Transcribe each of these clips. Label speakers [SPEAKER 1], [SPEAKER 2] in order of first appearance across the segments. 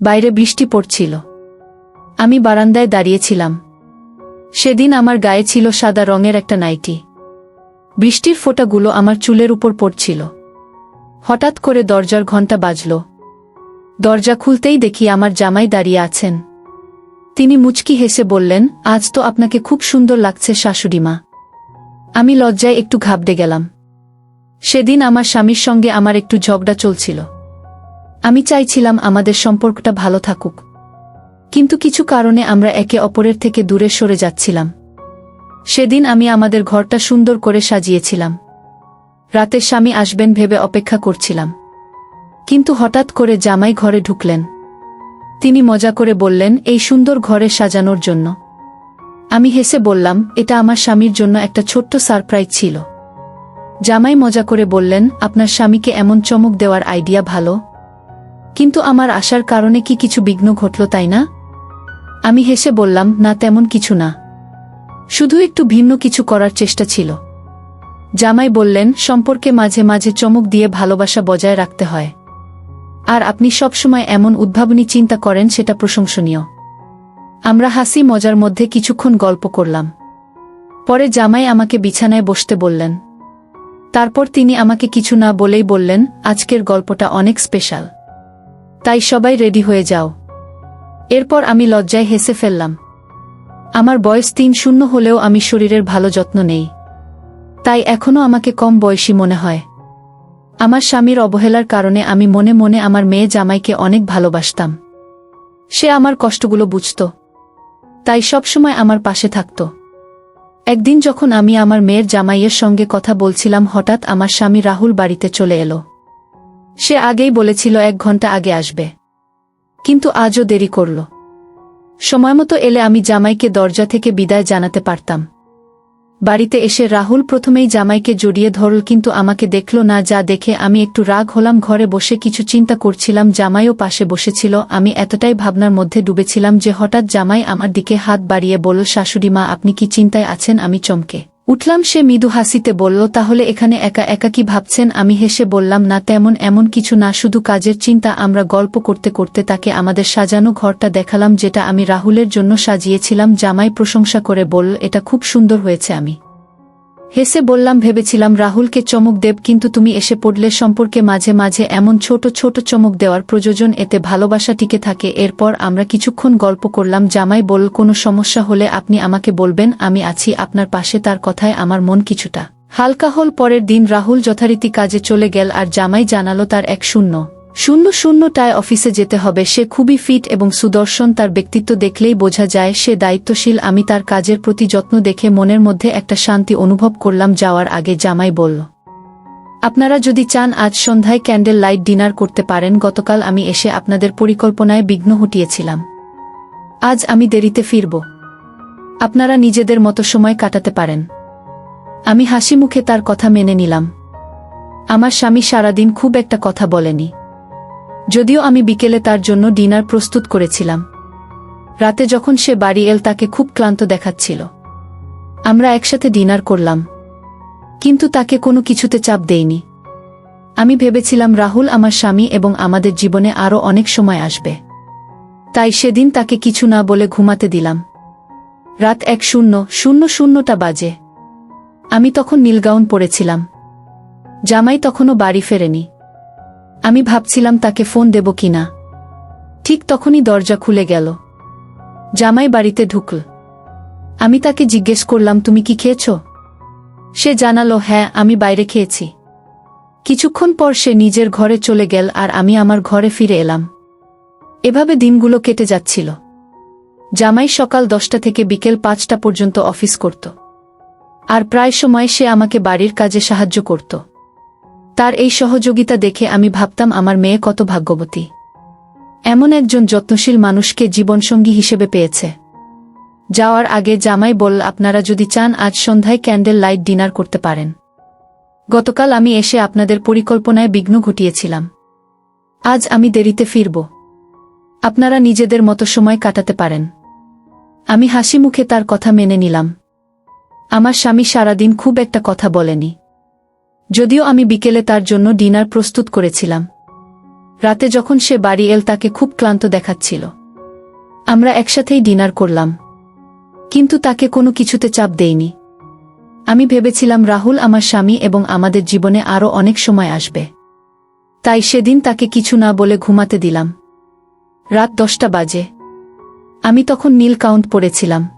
[SPEAKER 1] বাইরে বৃষ্টি পড়ছিল। আমি বারান্দায় দাঁড়িয়েছিলাম। সেদিন আমার গায়ে ছিল সাদা রঙের একটা নাইটি। বৃষ্টির ফোঁটাগুলো আমার চুলের উপর পড়ছিল। হঠাৎ করে দরজার ঘণ্টা বাজল। দরজা খুলতেই দেখি আমার জামাই দাঁড়িয়ে আছেন। তিনি মুচকি হেসে বললেন, আজ তো আপনাকে খুব সুন্দর লাগছে শাশুড়িমা আমি লজ্জায় একটু ঘাবড়ে গেলাম। সেদিন আমার স্বামীর সঙ্গে আমার একটু ঝগড়া চলছিল। আমি চাইছিলাম আমাদের সম্পর্কটা ভালো থাকুক। কিন্তু কিছু কারণে আমরা একে অপরের থেকে দূরে সরে যাচ্ছিলাম। সেদিন আমি আমাদের ঘরটা সুন্দর করে সাজিয়েছিলাম। রাতে স্বামী আসবেন ভেবে অপেক্ষা করছিলাম। কিন্তু হঠাৎ করে জামাই ঘরে ঢুকলেন। তিনি মজা করে বললেন, এই সুন্দর ঘরে সাজানোর জন্য। আমি হেসে বললাম, এটা আমার স্বামীর জন্য একটা ছোট্ট সারপ্রাইজ ছিল। জামাই মজা করে বললেন, আপনার স্বামীকে এমন চমক দেওয়ার আইডিয়া ভালো। কিন্তু আমার আসার কারণে কি কিছু বিঘ্ন ঘটল তাই না? আমি হেসে বললাম, না, তেমন কিছু না। শুধু একটু ভিন্ন কিছু করার চেষ্টা ছিল। জামাই বললেন, সম্পর্কে মাঝে মাঝে চমক দিয়ে ভালোবাসা বজায় রাখতে হয়। আর আপনি সবসময় এমন উদ্ভাবনী চিন্তা করেন, সেটা প্রশংসনীয়। আমরা হাসি মজার মধ্যে কিছুক্ষণ গল্প করলাম। পরে জামাই আমাকে বিছানায় বসতে বললেন। তারপর তিনি আমাকে কিছু না বলেই বললেন, আজকের গল্পটা অনেক স্পেশাল। তাই সবাই রেডি হয়ে যাও। এরপর আমি লজ্জায় হেসে ফেললাম। আমার বয়স তিন শূন্য হলেও আমি শরীরের ভালো যত্ন নেই। তাই এখনও আমাকে কম বয়সী মনে হয়। আমার স্বামীর অবহেলার কারণে আমি মনে মনে আমার মেয়ে জামাইকে অনেক ভালোবাসতাম। সে আমার কষ্টগুলো বুঝত। তাই সবসময় আমার পাশে থাকত। একদিন যখন আমি আমার মেয়ের জামাইয়ের সঙ্গে কথা বলছিলাম হঠাৎ আমার স্বামী রাহুল বাড়িতে চলে এলো। সে আগেই বলেছিল এক ঘণ্টা আগে আসবে। কিন্তু আজও দেরি করল। সময়মতো এলে আমি জামাইকে দরজা থেকে বিদায় জানাতে পারতাম। বাড়িতে এসে রাহুল প্রথমেই জামাইকে জড়িয়ে ধরল, কিন্তু আমাকে দেখল না, যা দেখে আমি একটু রাগ হলাম। ঘরে বসে কিছু চিন্তা করছিলাম, জামাইও পাশে বসেছিল। আমি এতটাই ভাবনার মধ্যে ডুবেছিলাম যে হঠাৎ জামাই আমার দিকে হাত বাড়িয়ে বলল, শাশুড়ি মা, আপনি কি চিন্তায় আছেন? আমি চমকে উঠলাম সে মৃদু হাসিতে বলল, তাহলে এখানে একা একা কি ভাবছেন? আমি হেসে বললাম, না, তেমন এমন কিছু না, শুধু কাজের চিন্তা, আমরা গল্প করতে করতে তাকে আমাদের সাজানো ঘরটা দেখালাম, যেটা আমি রাহুলের জন্য সাজিয়েছিলাম, জামাই প্রশংসা করে বলল, এটা খুব সুন্দর হয়েছে আমি। হেসে বললাম, ভেবেছিলাম রাহুলকে চমক দেব, কিন্তু তুমি এসে পড়লে সম্পর্কে মাঝে মাঝে এমন ছোট ছোট চমক দেওয়ার প্রয়োজন, এতে ভালোবাসা টিকে থাকে। এরপর আমরা কিছুক্ষণ গল্প করলাম। জামাই বল কোনো সমস্যা হলে আপনি আমাকে বলবেন, আমি আছি আপনার পাশে, তার কথায় আমার মন কিছুটা হালকা হল। পরের দিন রাহুল যথারীতি কাজে চলে গেল, আর জামাই জানালো তার এক শূন্য। শূন্য শূন্যটায় অফিসে যেতে হবে। সে খুবই ফিট এবং সুদর্শন, তার ব্যক্তিত্ব দেখলেই বোঝা যায়, সে দায়িত্বশীল। আমি তার কাজের প্রতি যত্ন দেখে মনের মধ্যে একটা শান্তি অনুভব করলাম যাওয়ার আগে, জামাই বলল, আপনারা যদি চান, আজ সন্ধ্যায় ক্যান্ডেল লাইট ডিনার করতে পারেন। গতকাল আমি এসে আপনাদের পরিকল্পনায় বিঘ্ন হটিয়েছিলাম। আজ আমি দেরিতে ফিরব। আপনারা নিজেদের মতো সময় কাটাতে পারেন। আমি হাসি মুখে তার কথা মেনে নিলাম। আমার স্বামী সারাদিন খুব একটা কথা বলেনি। যদিও আমি বিকেলে তার জন্য ডিনার প্রস্তুত করেছিলাম। রাতে যখন সে বাড়ি এল তাকে খুব ক্লান্ত দেখাচ্ছিল। আমরা একসাথে ডিনার করলাম। কিন্তু তাকে কোনো কিছুতে চাপ দেইনি। আমি ভেবেছিলাম রাহুল আমার স্বামী এবং আমাদের জীবনে আরও অনেক সময় আসবে। তাই সেদিন তাকে কিছু না বলে ঘুমাতে দিলাম। রাত এক শূন্য শূন্য শূন্যটা বাজে। আমি তখন নীলগাউন পড়েছিলাম জামাই তখনও বাড়ি ফেরেনি। আমি ভাবছিলাম তাকে ফোন দেব কিনা। ঠিক তখনই দরজা খুলে গেল। জামাই বাড়িতে ঢুকল। আমি তাকে জিজ্ঞেস করলাম, তুমি কি খেয়েছ? সে জানালো হ্যাঁ আমি বাইরে খেয়েছি। কিছুক্ষণ পর সে নিজের ঘরে চলে গেল আর আমি আমার ঘরে ফিরে এলাম। এভাবে দিনগুলো কেটে যাচ্ছিল। জামাই সকাল দশটা থেকে বিকেল পাঁচটা পর্যন্ত অফিস করত। আর প্রায় সময় সে আমাকে বাড়ির কাজে সাহায্য করত। তার এই সহযোগিতা দেখে আমি ভাবতাম, আমার মেয়ে কত ভাগ্যবতী। এমন একজন যত্নশীল মানুষকে জীবনসঙ্গী হিসেবে পেয়েছে। যাওয়ার আগে জামাই বল, আপনারা যদি চান, আজ সন্ধ্যায় ক্যান্ডেল লাইট ডিনার করতে পারেন। গতকাল আমি এসে আপনাদের পরিকল্পনায় বিঘ্ন ঘটিয়েছিলাম। আজ আমি দেরিতে ফিরব। আপনারা নিজেদের মতো সময় কাটাতে পারেন আমি হাসি মুখে তার কথা মেনে নিলাম। আমার স্বামী সারাদিন খুব একটা কথা বলেনি। যদিও আমি বিকেলে তার জন্য ডিনার প্রস্তুত করেছিলাম। রাতে যখন সে বাড়ি এল, তাকে খুব ক্লান্ত দেখাচ্ছিল। আমরা একসাথেই ডিনার করলাম। কিন্তু তাকে কোনো কিছুতে চাপ দেইনি। আমি ভেবেছিলাম রাহুল আমার স্বামী এবং আমাদের জীবনে আরও অনেক সময় আসবে। তাই সেদিন তাকে কিছু না বলে ঘুমাতে দিলাম। রাত দশটা বাজে। আমি তখন নীল কাউন্ট পড়েছিলাম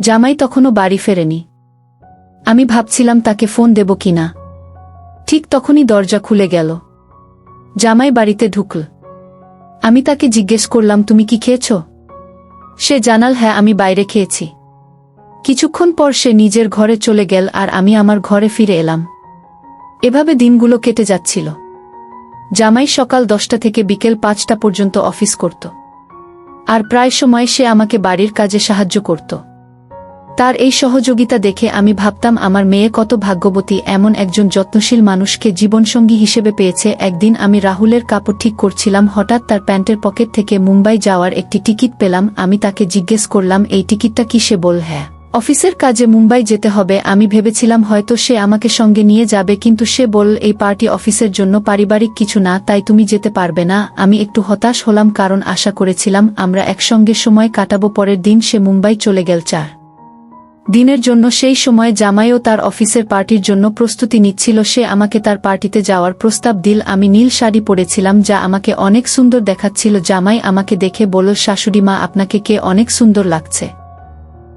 [SPEAKER 1] জামাই তখনও বাড়ি ফেরেনি। আমি ভাবছিলাম তাকে ফোন দেব কিনা। ঠিক তখনই দরজা খুলে গেল। জামাই বাড়িতে ঢুকল। আমি তাকে জিজ্ঞেস করলাম, তুমি কি খেয়েছ? সে জানাল হ্যাঁ আমি বাইরে খেয়েছি। কিছুক্ষণ পর সে নিজের ঘরে চলে গেল আর আমি আমার ঘরে ফিরে এলাম। এভাবে দিনগুলো কেটে যাচ্ছিল। জামাই সকাল দশটা থেকে বিকেল পাঁচটা পর্যন্ত অফিস করত। আর প্রায় সময় সে আমাকে বাড়ির কাজে সাহায্য করত। তার এই সহযোগিতা দেখে আমি ভাবতাম আমার মেয়ে কত ভাগ্যবতী, এমন একজন যত্নশীল মানুষকে জীবনসঙ্গী হিসেবে পেয়েছে। একদিন আমি রাহুলের কাপড় ঠিক করছিলাম, হঠাৎ তার প্যান্টের পকেট থেকে মুম্বাই যাওয়ার একটি টিকিট পেলাম, আমি তাকে জিজ্ঞেস করলাম, এই টিকিটটা কি? সে বল হ্যাঁ। অফিসের কাজে মুম্বাই যেতে হবে। আমি ভেবেছিলাম হয়তো সে আমাকে সঙ্গে নিয়ে যাবে, কিন্তু সে বল এই পার্টি অফিসের জন্য পারিবারিক কিছু না, তাই তুমি যেতে পারবে না। আমি একটু হতাশ হলাম, কারণ আশা করেছিলাম, আমরা একসঙ্গে সময় কাটাবো, পরের দিন সে মুম্বাই চলে গেল, চার। দিনের জন্য সেই সময় জামাইও তার অফিসের পার্টির জন্য প্রস্তুতি নিচ্ছিল, সে আমাকে তার পার্টিতে যাওয়ার প্রস্তাব দিল, আমি নীল শাড়ি পরেছিলাম যা আমাকে অনেক সুন্দর দেখাচ্ছিল, জামাই আমাকে দেখে বলল, শাশুড়ি মা, আপনাকে কে অনেক সুন্দর লাগছে।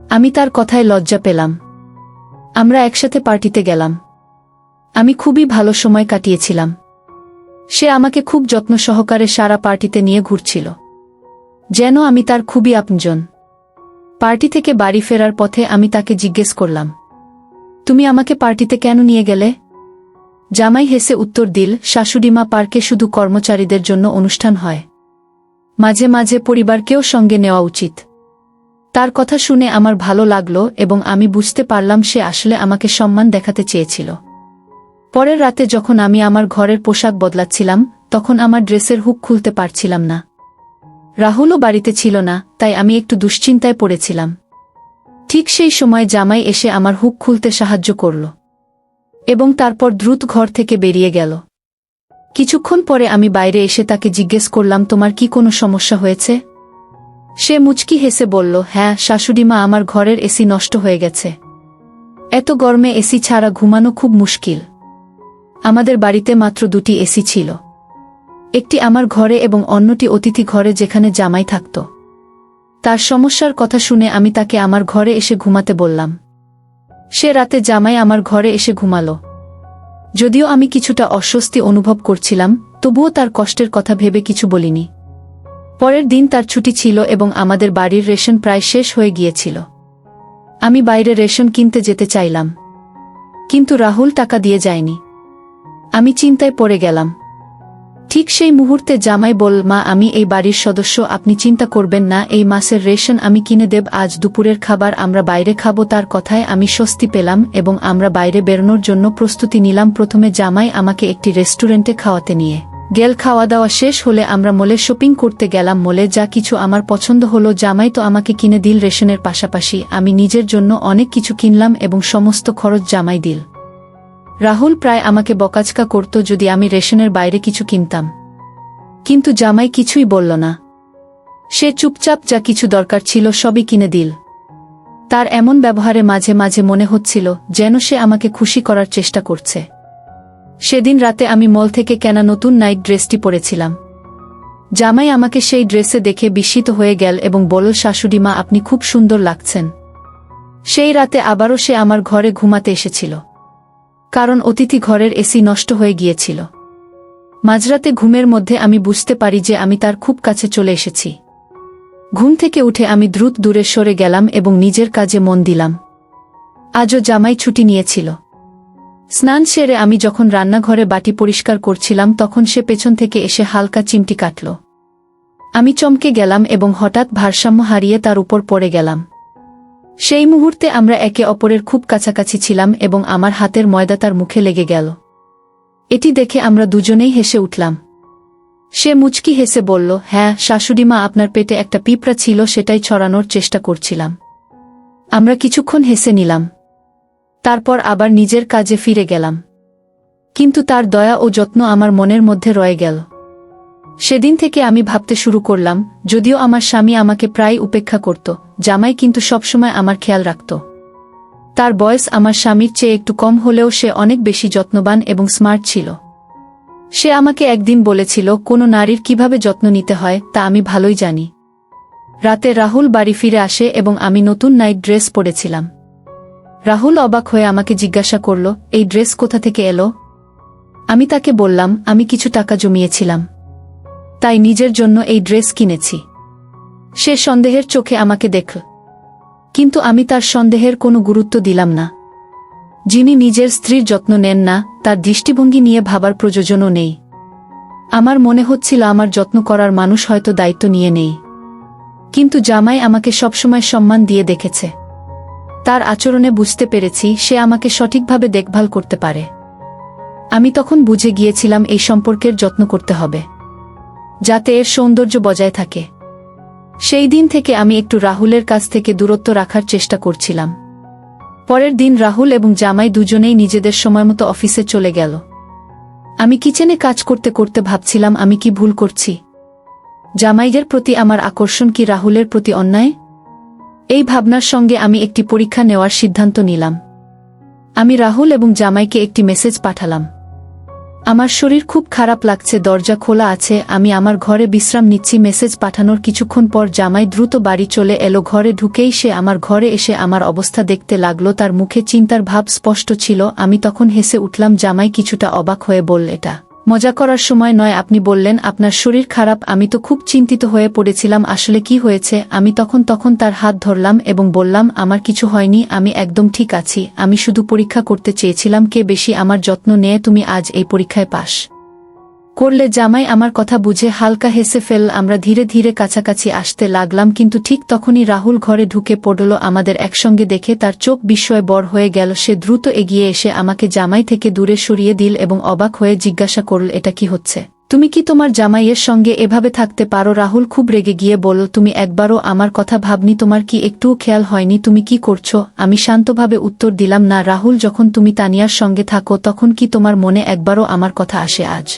[SPEAKER 1] আমি তার কথায় লজ্জা পেলাম। আমরা একসাথে পার্টিতে গেলাম। আমি খুবই ভালো সময় কাটিয়েছিলাম। সে আমাকে খুব যত্ন সহকারে সারা পার্টিতে নিয়ে ঘুরছিল। যেন আমি তার খুবই আপনজন। পার্টি থেকে বাড়ি ফেরার পথে আমি তাকে জিজ্ঞেস করলাম, তুমি আমাকে পার্টিতে কেন নিয়ে গেলে? জামাই হেসে উত্তর দিল শাশুড়িমা পার্কে শুধু কর্মচারীদের জন্য অনুষ্ঠান হয়। মাঝে মাঝে পরিবারকেও সঙ্গে নেওয়া উচিত। তার কথা শুনে আমার ভালো লাগল এবং আমি বুঝতে পারলাম সে আসলে আমাকে সম্মান দেখাতে চেয়েছিল। পরের রাতে যখন আমি আমার ঘরের পোশাক বদলাচ্ছিলাম, তখন আমার ড্রেসের হুক খুলতে পারছিলাম না। রাহুলও বাড়িতে ছিল না, তাই আমি একটু দুশ্চিন্তায় পড়েছিলাম। ঠিক সেই সময় জামাই এসে আমার হুক খুলতে সাহায্য করল এবং তারপর দ্রুত ঘর থেকে বেরিয়ে গেল। কিছুক্ষণ পরে আমি বাইরে এসে তাকে জিজ্ঞেস করলাম, তোমার কি কোনো সমস্যা হয়েছে? সে মুচকি হেসে বলল হ্যাঁ শাশুড়িমা আমার ঘরের এসি নষ্ট হয়ে গেছে। এত গরমে এসি ছাড়া ঘুমানো খুব মুশকিল। আমাদের বাড়িতে মাত্র দুটি এসি ছিল। একটি আমার ঘরে এবং অন্যটি অতিথি ঘরে যেখানে জামাই থাকত। তার সমস্যার কথা শুনে আমি তাকে আমার ঘরে এসে ঘুমাতে বললাম। সে রাতে জামাই আমার ঘরে এসে ঘুমালো। যদিও আমি কিছুটা অস্বস্তি অনুভব করছিলাম, তবুও তার কষ্টের কথা ভেবে কিছু বলিনি। পরের দিন তার ছুটি ছিল এবং আমাদের বাড়ির রেশন প্রায় শেষ হয়ে গিয়েছিল। আমি বাইরে রেশন কিনতে যেতে চাইলাম। কিন্তু রাহুল টাকা দিয়ে যায়নি। আমি চিন্তায় পড়ে গেলাম। ঠিক সেই মুহূর্তে জামাই বল মা, আমি এই বাড়ির সদস্য, আপনি চিন্তা করবেন না, এই মাসের রেশন আমি কিনে দেব, আজ দুপুরের খাবার আমরা বাইরে খাব, তার কথায় আমি স্বস্তি পেলাম এবং আমরা বাইরে বেরোনোর জন্য প্রস্তুতি নিলাম, প্রথমে জামাই আমাকে একটি রেস্টুরেন্টে খাওয়াতে নিয়ে গেল। খাওয়া দাওয়া শেষ হলে আমরা মলে শপিং করতে গেলাম, মলে যা কিছু আমার পছন্দ হলো, জামাই তো আমাকে কিনে দিল রেশনের পাশাপাশি, আমি নিজের জন্য অনেক কিছু কিনলাম এবং সমস্ত খরচ জামাই দিল। রাহুল প্রায় আমাকে বকাচকা করত যদি আমি রেশনের বাইরে কিছু কিনতাম। কিন্তু জামাই কিছুই বলল না। সে চুপচাপ যা কিছু দরকার ছিল সবই কিনে দিল। তার এমন ব্যবহারে মাঝে মাঝে মনে হচ্ছিল যেন সে আমাকে খুশি করার চেষ্টা করছে। সেদিন রাতে আমি মল থেকে কেনা নতুন নাইট ড্রেসটি পরেছিলাম। জামাই আমাকে সেই ড্রেসে দেখে বিস্মিত হয়ে গেল এবং বলল, শাশুড়ি মা, আপনি খুব সুন্দর লাগছেন। সেই রাতে আবারও সে আমার ঘরে ঘুমাতে এসেছিল। কারণ অতিথি ঘরের এসি নষ্ট হয়ে গিয়েছিল। মাঝরাতে ঘুমের মধ্যে আমি বুঝতে পারি যে আমি তার খুব কাছে চলে এসেছি। ঘুম থেকে উঠে আমি দ্রুত দূরে সরে গেলাম এবং নিজের কাজে মন দিলাম। আজও জামাই ছুটি নিয়েছিল। স্নান সেরে আমি যখন রান্নাঘরে বাটি পরিষ্কার করছিলাম তখন সে পেছন থেকে এসে হালকা চিমটি কাটল। আমি চমকে গেলাম এবং হঠাৎ ভারসাম্য হারিয়ে তার উপর পড়ে গেলাম। সেই মুহূর্তে আমরা একে অপরের খুব কাছাকাছি ছিলাম এবং আমার হাতের ময়দা তার মুখে লেগে গেল। এটি দেখে আমরা দুজনেই হেসে উঠলাম। সে মুচকি হেসে বলল হ্যাঁ শাশুড়িমা আপনার পেটে একটা পিঁপড়া ছিল, সেটাই ছড়ানোর চেষ্টা করছিলাম। আমরা কিছুক্ষণ হেসে নিলাম। তারপর আবার নিজের কাজে ফিরে গেলাম। কিন্তু তার দয়া ও যত্ন আমার মনের মধ্যে রয়ে গেল। সেদিন থেকে আমি ভাবতে শুরু করলাম, যদিও আমার স্বামী আমাকে প্রায় উপেক্ষা করত, জামাই কিন্তু সবসময় আমার খেয়াল রাখত। তার বয়স আমার স্বামীর চেয়ে একটু কম হলেও সে অনেক বেশি যত্নবান এবং স্মার্ট ছিল। সে আমাকে একদিন বলেছিল, কোনো নারীর কীভাবে যত্ন নিতে হয়, তা আমি ভালোই জানি। রাতে রাহুল বাড়ি ফিরে আসে এবং আমি নতুন নাইট ড্রেস পরেছিলাম। রাহুল অবাক হয়ে আমাকে জিজ্ঞাসা করল, এই ড্রেস কোথা থেকে এলো? আমি তাকে বললাম, আমি কিছু টাকা জমিয়েছিলাম। তাই নিজের জন্য এই ড্রেস কিনেছি। সে সন্দেহের চোখে আমাকে দেখল কিন্তু আমি তার সন্দেহের কোনো গুরুত্ব দিলাম না। যিনি নিজের স্ত্রীর যত্ন নেন না, তার দৃষ্টিভঙ্গি নিয়ে ভাবার প্রয়োজনও নেই। আমার মনে হচ্ছিল আমার যত্ন করার মানুষ হয়তো দায়িত্ব নিয়ে নেই। কিন্তু জামাই আমাকে সবসময় সম্মান দিয়ে দেখেছে। তার আচরণে বুঝতে পেরেছি সে আমাকে সঠিকভাবে দেখভাল করতে পারে। আমি তখন বুঝে গিয়েছিলাম এই সম্পর্কের যত্ন করতে হবে। যাতে এর সৌন্দর্য বজায় থাকে। সেই দিন থেকে আমি একটু রাহুলের কাছ থেকে দূরত্ব রাখার চেষ্টা করছিলাম। পরের দিন রাহুল এবং জামাই দুজনেই নিজেদের সময়মতো অফিসে চলে গেল। আমি কিচেনে কাজ করতে করতে ভাবছিলাম, আমি কি ভুল করছি? জামাইদের প্রতি আমার আকর্ষণ কি রাহুলের প্রতি অন্যায়? এই ভাবনার সঙ্গে আমি একটি পরীক্ষা নেওয়ার সিদ্ধান্ত নিলাম। আমি রাহুল এবং জামাইকে একটি মেসেজ পাঠালাম। আমার শরীর খুব খারাপ লাগছে, দরজা খোলা আছে, আমি আমার ঘরে বিশ্রাম নিচ্ছি, মেসেজ পাঠানোর কিছুক্ষণ পর জামাই দ্রুত বাড়ি চলে এলো, ঘরে ঢুকেই সে আমার ঘরে এসে আমার অবস্থা দেখতে লাগল, তার মুখে চিন্তার ভাব স্পষ্ট ছিল, আমি তখন হেসে উঠলাম, জামাই কিছুটা অবাক হয়ে বলল, এটা মজা করার সময় নয়, আপনি বললেন, আপনার শরীর খারাপ, আমি তো খুব চিন্তিত হয়ে পড়েছিলাম, আসলে কি হয়েছে? আমি তখন তখন তার হাত ধরলাম এবং বললাম, আমার কিছু হয়নি, আমি একদম ঠিক আছি, আমি শুধু পরীক্ষা করতে চেয়েছিলাম, কে বেশি আমার যত্ন নিয়ে, তুমি আজ এই পরীক্ষায় পাশ করলে জামাই আমার কথা বুঝে হালকা হেসে ফেল, আমরা ধীরে ধীরে কাছাকাছি আসতে লাগলাম, কিন্তু ঠিক তখনই রাহুল ঘরে ঢুকে পড়ল, আমাদের একসঙ্গে দেখে তার চোখ বিস্ময়ে বড় হয়ে গেল, সে দ্রুত এগিয়ে এসে আমাকে জামাই থেকে দূরে সরিয়ে দিল এবং অবাক হয়ে জিজ্ঞাসা করল, এটা কি হচ্ছে? তুমি কি তোমার জামাইয়ের সঙ্গে এভাবে থাকতে পারো? রাহুল খুব রেগে গিয়ে বলল, তুমি একবারও আমার কথা ভাবনি, তোমার কি একটুও খেয়াল হয়নি? তুমি কি করছ? আমি শান্তভাবে উত্তর দিলাম, না, রাহুল, যখন তুমি তানিয়ার সঙ্গে থাকো, তখন কি তোমার মনে একবারও আমার কথা আসে আজ?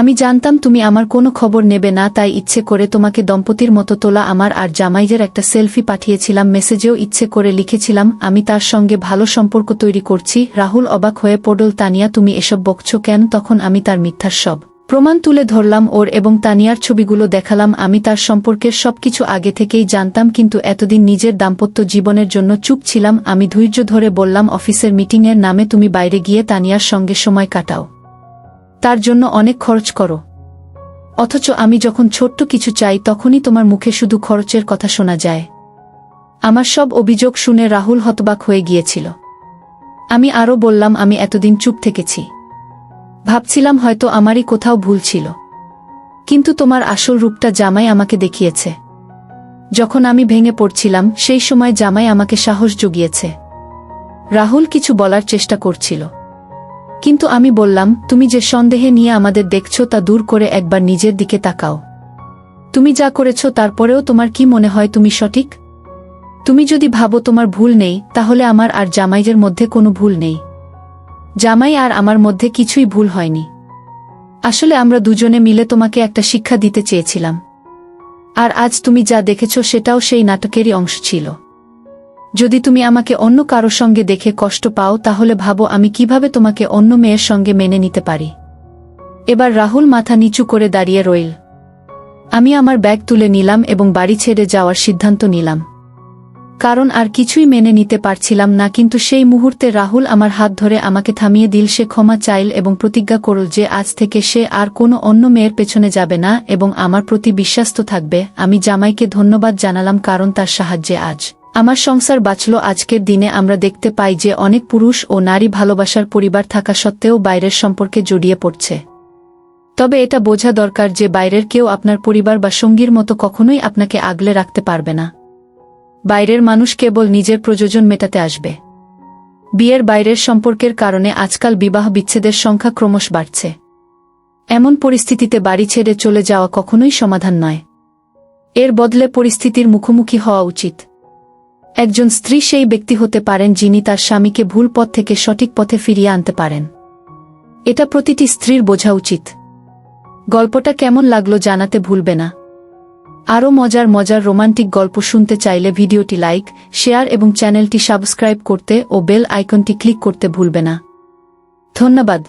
[SPEAKER 1] আমি জানতাম তুমি আমার কোনো খবর নেবে না, তাই ইচ্ছে করে তোমাকে দম্পতির মতো তোলা আমার আর জামাইজের একটা সেলফি পাঠিয়েছিলাম, মেসেজেও ইচ্ছে করে লিখেছিলাম, আমি তার সঙ্গে ভালো সম্পর্ক তৈরি করছি, রাহুল অবাক হয়ে পড়ল, তানিয়া তুমি এসব বকছ কেন? তখন আমি তার মিথ্যার সব প্রমাণ তুলে ধরলাম ওর এবং তানিয়ার ছবিগুলো দেখালাম, আমি তার সম্পর্কের সবকিছু আগে থেকেই জানতাম, কিন্তু এতদিন নিজের দাম্পত্য জীবনের জন্য চুপ ছিলাম, আমি ধৈর্য ধরে বললাম, অফিসের মিটিংয়ের নামে তুমি বাইরে গিয়ে তানিয়ার সঙ্গে সময় কাটাও। তার জন্য অনেক খরচ করো। অথচ আমি যখন ছোট্ট কিছু চাই, তখনই তোমার মুখে শুধু খরচের কথা শোনা যায়। আমার সব অভিযোগ শুনে রাহুল হতবাক হয়ে গিয়েছিল। আমি আরও বললাম, আমি এতদিন চুপ থেকেছি। ভাবছিলাম হয়তো আমারই কোথাও ভুল ছিল। কিন্তু তোমার আসল রূপটা জামাই আমাকে দেখিয়েছে। যখন আমি ভেঙে পড়ছিলাম, সেই সময় জামাই আমাকে সাহস জুগিয়েছে। রাহুল কিছু বলার চেষ্টা করছিল। কিন্তু আমি বললাম, তুমি যে সন্দেহে নিয়ে আমাদের দেখছ তা দূর করে একবার নিজের দিকে তাকাও। তুমি যা করেছ তারপরেও তোমার কি মনে হয় তুমি সঠিক? তুমি যদি ভাবো তোমার ভুল নেই, তাহলে আমার আর জামাইজের মধ্যে কোনো ভুল নেই। জামাই আর আমার মধ্যে কিছুই ভুল হয়নি। আসলে আমরা দুজনে মিলে তোমাকে একটা শিক্ষা দিতে চেয়েছিলাম। আর আজ তুমি যা দেখেছ সেটাও সেই নাটকেরই অংশ ছিল। যদি তুমি আমাকে অন্য কারও সঙ্গে দেখে কষ্ট পাও, তাহলে ভাবো আমি কীভাবে তোমাকে অন্য মেয়ের সঙ্গে মেনে নিতে পারি। এবার রাহুল মাথা নিচু করে দাঁড়িয়ে রইল। আমি আমার ব্যাগ তুলে নিলাম এবং বাড়ি ছেড়ে যাওয়ার সিদ্ধান্ত নিলাম। কারণ আর কিছুই মেনে নিতে পারছিলাম না, কিন্তু সেই মুহূর্তে রাহুল আমার হাত ধরে আমাকে থামিয়ে দিল, সে ক্ষমা চাইল এবং প্রতিজ্ঞা করল যে আজ থেকে সে আর কোনো অন্য মেয়ের পেছনে যাবে না এবং আমার প্রতি বিশ্বাস্ত থাকবে। আমি জামাইকে ধন্যবাদ জানালাম কারণ তার সাহায্যে আজ আমার সংসার বাঁচল, আজকের দিনে আমরা দেখতে পাই যে অনেক পুরুষ ও নারী ভালোবাসার পরিবার থাকা সত্ত্বেও বাইরের সম্পর্কে জড়িয়ে পড়ছে। তবে এটা বোঝা দরকার যে বাইরের কেউ আপনার পরিবার বা সঙ্গীর মতো কখনোই আপনাকে আগলে রাখতে পারবে না। বাইরের মানুষ কেবল নিজের প্রয়োজন মেটাতে আসবে। বিয়ের বাইরের সম্পর্কের কারণে আজকাল বিবাহ বিচ্ছেদের সংখ্যা ক্রমশ বাড়ছে। এমন পরিস্থিতিতে বাড়ি ছেড়ে চলে যাওয়া কখনোই সমাধান নয়। এর বদলে পরিস্থিতির মুখোমুখি হওয়া উচিত। একজন স্ত্রী সেই ব্যক্তি হতে পারেন যিনি তার স্বামীকে ভুল পথ থেকে সঠিক পথে ফিরিয়ে আনতে পারেন। এটা প্রতিটি স্ত্রীর বোঝা উচিত। গল্পটা কেমন লাগল জানাতে ভুলবে না। আরও মজার মজার রোমান্টিক গল্প শুনতে চাইলে ভিডিওটি লাইক, শেয়ার এবং চ্যানেলটি সাবস্ক্রাইব করতে ও বেল আইকনটি ক্লিক করতে ভুলবে না। ধন্যবাদ।